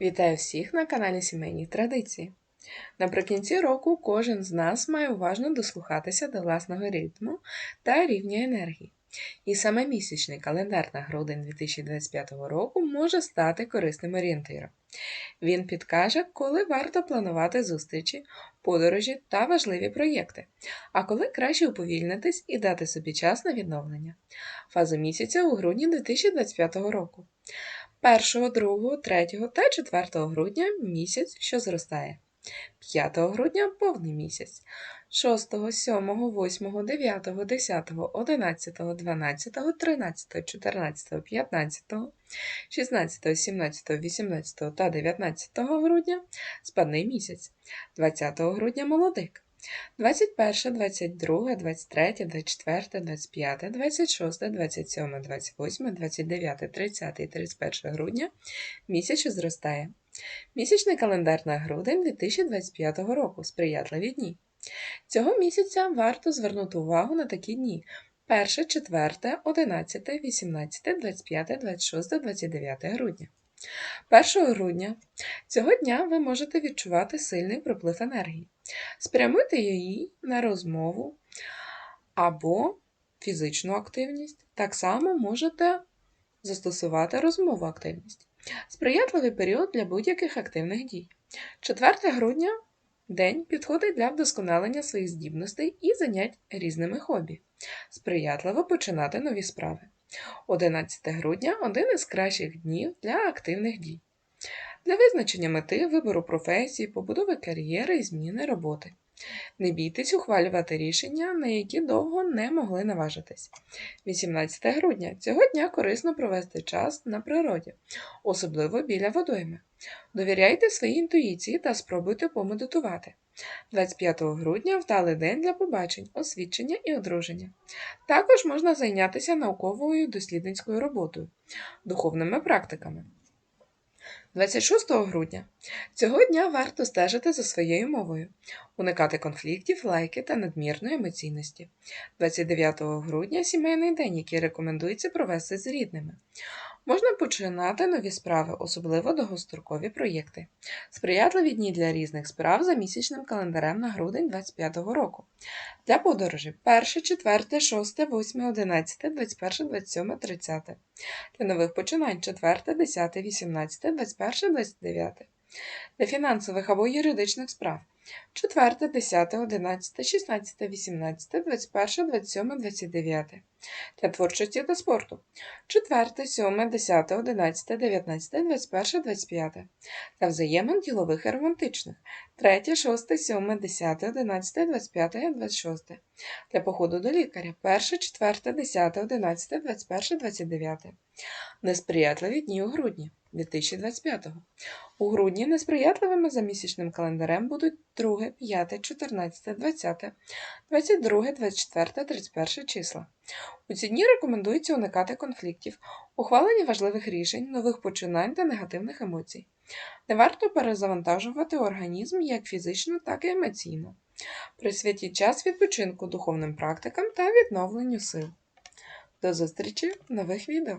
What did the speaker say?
Вітаю всіх на каналі Сімейні Традиції. Наприкінці року кожен з нас має уважно дослухатися до власного ритму та рівня енергії. І саме місячний календар на грудень 2025 року може стати корисним орієнтиром. Він підкаже, коли варто планувати зустрічі, подорожі та важливі проєкти, а коли краще уповільнитись і дати собі час на відновлення. Фаза місяця у грудні 2025 року. 1, 2, 3 та 4 грудня місяць, що зростає. 5 грудня повний місяць. 6, 7, 8, 9, 10, 11, 12, 13, 14, 15, 16, 17, 18 та 19 грудня спадний місяць. 20 грудня молодик. 21, 22, 23, 24, 25, 26, 27, 28, 29, 30 і 31 грудня місяць зростає. Місячний календар на грудень 2025 року сприятливі дні. Цього місяця варто звернути увагу на такі дні: 1, 4, 11, 18, 25, 26, 29 грудня. 1 грудня цього дня ви можете відчувати сильний приплив енергії. Спрямуйте її на розмову або фізичну активність. Так само можете застосувати розмову активність. Сприятливий період для будь-яких активних дій. 4 грудня день підходить для вдосконалення своїх здібностей і занять різними хобі. Сприятливо починати нові справи. 11 грудня один із кращих днів для активних дій. Для визначення мети, вибору професії, побудови кар'єри і зміни роботи. Не бійтесь ухвалювати рішення, на які довго не могли наважитись. 18 грудня цього дня корисно провести час на природі, особливо біля водойми. Довіряйте своїй інтуїції та спробуйте помедитувати. 25 грудня вдалий день для побачень, освідчення і одруження. Також можна зайнятися науковою дослідницькою роботою, духовними практиками. 26 грудня цього дня варто стежити за своєю мовою, уникати конфліктів, лайки та надмірної емоційності. 29 грудня сімейний день, який рекомендується провести з рідними. Можна починати нові справи, особливо довгострокові проєкти. Сприятливі дні для різних справ за місячним календарем на грудень 2025 року. Для подорожі 1, 4, 6, 8, 11, 21, 27, 30. Для нових починань 4, 10, 18, 21, 29. Для фінансових або юридичних справ 4, 10, 11, 16, 18, 21, 27, 29. Для творчості та спорту 4, 7, 10, 11, 19, 21, 25. Для взаємин ділових і романтичних 3, 6, 7, 10, 11, 25, 26. Для походу до лікаря 1, 4, 10, 11, 21, 29. Несприятливі дні у грудні 2025. У грудні несприятливими за місячним календарем будуть 2, 5, 14, 20, 22, 24, 31 числа. У ці дні рекомендується уникати конфліктів, ухвалення важливих рішень, нових починань та негативних емоцій. Не варто перезавантажувати організм як фізично, так і емоційно. Присвятіть час відпочинку духовним практикам та відновленню сил. До зустрічі в нових відео!